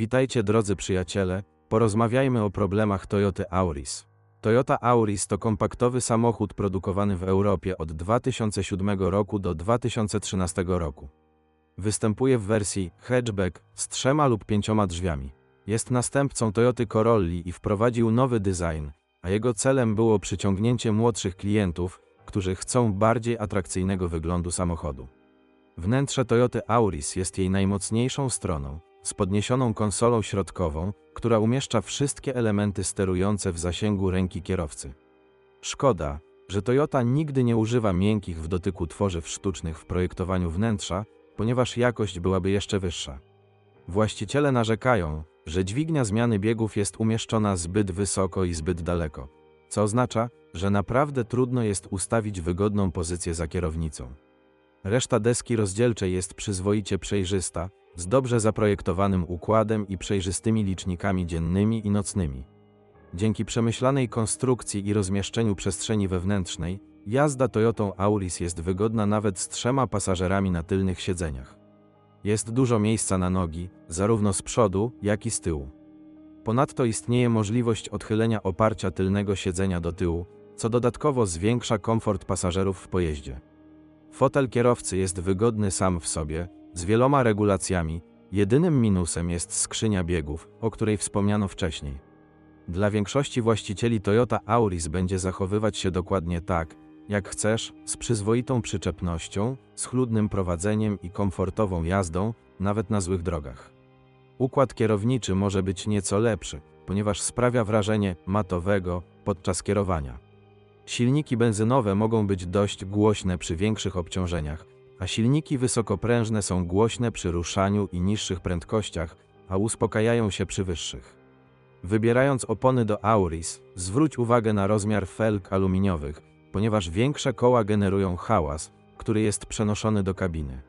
Witajcie drodzy przyjaciele, porozmawiajmy o problemach Toyoty Auris. Toyota Auris to kompaktowy samochód produkowany w Europie od 2007 roku do 2013 roku. Występuje w wersji hatchback z trzema lub pięcioma drzwiami. Jest następcą Toyoty Corolli i wprowadził nowy design, a jego celem było przyciągnięcie młodszych klientów, którzy chcą bardziej atrakcyjnego wyglądu samochodu. Wnętrze Toyoty Auris jest jej najmocniejszą stroną, z podniesioną konsolą środkową, która umieszcza wszystkie elementy sterujące w zasięgu ręki kierowcy. Szkoda, że Toyota nigdy nie używa miękkich w dotyku tworzyw sztucznych w projektowaniu wnętrza, ponieważ jakość byłaby jeszcze wyższa. Właściciele narzekają, że dźwignia zmiany biegów jest umieszczona zbyt wysoko i zbyt daleko, co oznacza, że naprawdę trudno jest ustawić wygodną pozycję za kierownicą. Reszta deski rozdzielczej jest przyzwoicie przejrzysta, z dobrze zaprojektowanym układem i przejrzystymi licznikami dziennymi i nocnymi. Dzięki przemyślanej konstrukcji i rozmieszczeniu przestrzeni wewnętrznej, jazda Toyotą Auris jest wygodna nawet z trzema pasażerami na tylnych siedzeniach. Jest dużo miejsca na nogi, zarówno z przodu, jak i z tyłu. Ponadto istnieje możliwość odchylenia oparcia tylnego siedzenia do tyłu, co dodatkowo zwiększa komfort pasażerów w pojeździe. Fotel kierowcy jest wygodny sam w sobie, z wieloma regulacjami, jedynym minusem jest skrzynia biegów, o której wspomniano wcześniej. Dla większości właścicieli Toyota Auris będzie zachowywać się dokładnie tak, jak chcesz, z przyzwoitą przyczepnością, schludnym prowadzeniem i komfortową jazdą, nawet na złych drogach. Układ kierowniczy może być nieco lepszy, ponieważ sprawia wrażenie matowego podczas kierowania. Silniki benzynowe mogą być dość głośne przy większych obciążeniach, a silniki wysokoprężne są głośne przy ruszaniu i niższych prędkościach, a uspokajają się przy wyższych. Wybierając opony do Auris, zwróć uwagę na rozmiar felg aluminiowych, ponieważ większe koła generują hałas, który jest przenoszony do kabiny.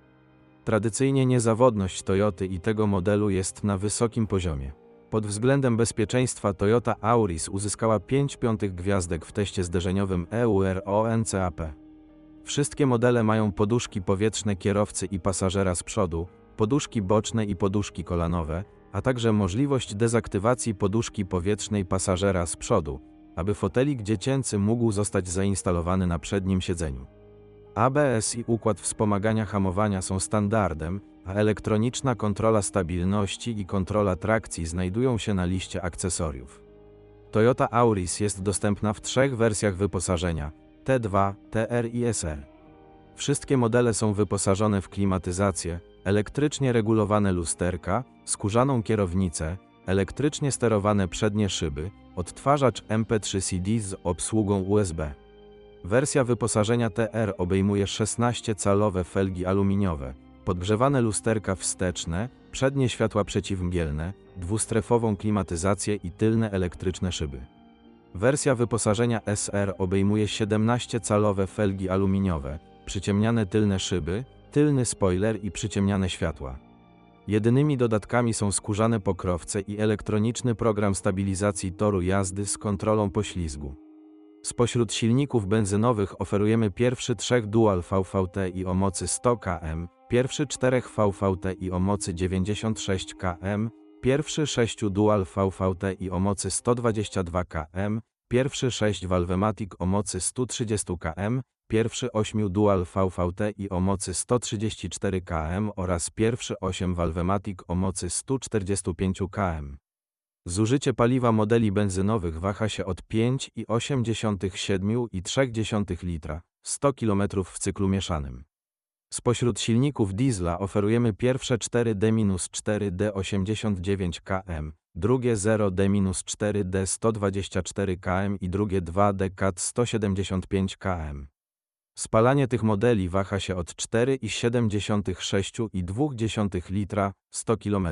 Tradycyjnie niezawodność Toyoty i tego modelu jest na wysokim poziomie. Pod względem bezpieczeństwa Toyota Auris uzyskała 5 piątych gwiazdek w teście zderzeniowym EUR-ONCAP. Wszystkie modele mają poduszki powietrzne kierowcy i pasażera z przodu, poduszki boczne i poduszki kolanowe, a także możliwość dezaktywacji poduszki powietrznej pasażera z przodu, aby fotelik dziecięcy mógł zostać zainstalowany na przednim siedzeniu. ABS i układ wspomagania hamowania są standardem, a elektroniczna kontrola stabilności i kontrola trakcji znajdują się na liście akcesoriów. Toyota Auris jest dostępna w trzech wersjach wyposażenia T2, TR i SR. Wszystkie modele są wyposażone w klimatyzację, elektrycznie regulowane lusterka, skórzaną kierownicę, elektrycznie sterowane przednie szyby, odtwarzacz MP3 CD z obsługą USB. Wersja wyposażenia TR obejmuje 16-calowe felgi aluminiowe, podgrzewane lusterka wsteczne, przednie światła przeciwmgielne, dwustrefową klimatyzację i tylne elektryczne szyby. Wersja wyposażenia SR obejmuje 17-calowe felgi aluminiowe, przyciemniane tylne szyby, tylny spoiler i przyciemniane światła. Jedynymi dodatkami są skórzane pokrowce i elektroniczny program stabilizacji toru jazdy z kontrolą poślizgu. Spośród silników benzynowych oferujemy pierwszy trzech Dual VVT i o mocy 100 km, pierwszy czterech VVT i o mocy 96 km, pierwszy sześciu Dual VVT i o mocy 122 km, pierwszy sześć Valvematic o mocy 130 km, pierwszy ośmiu Dual VVT i o mocy 134 km oraz pierwszy 8 Valvematic o mocy 145 km. Zużycie paliwa modeli benzynowych waha się od 5,8-7,3 litra, 100 km w cyklu mieszanym. Spośród silników diesla oferujemy pierwsze 4D-4D89 km, drugie 0D-4D 124 km i drugie 2D CAT 175 km. Spalanie tych modeli waha się od 4,76 i 2 litra 100 km.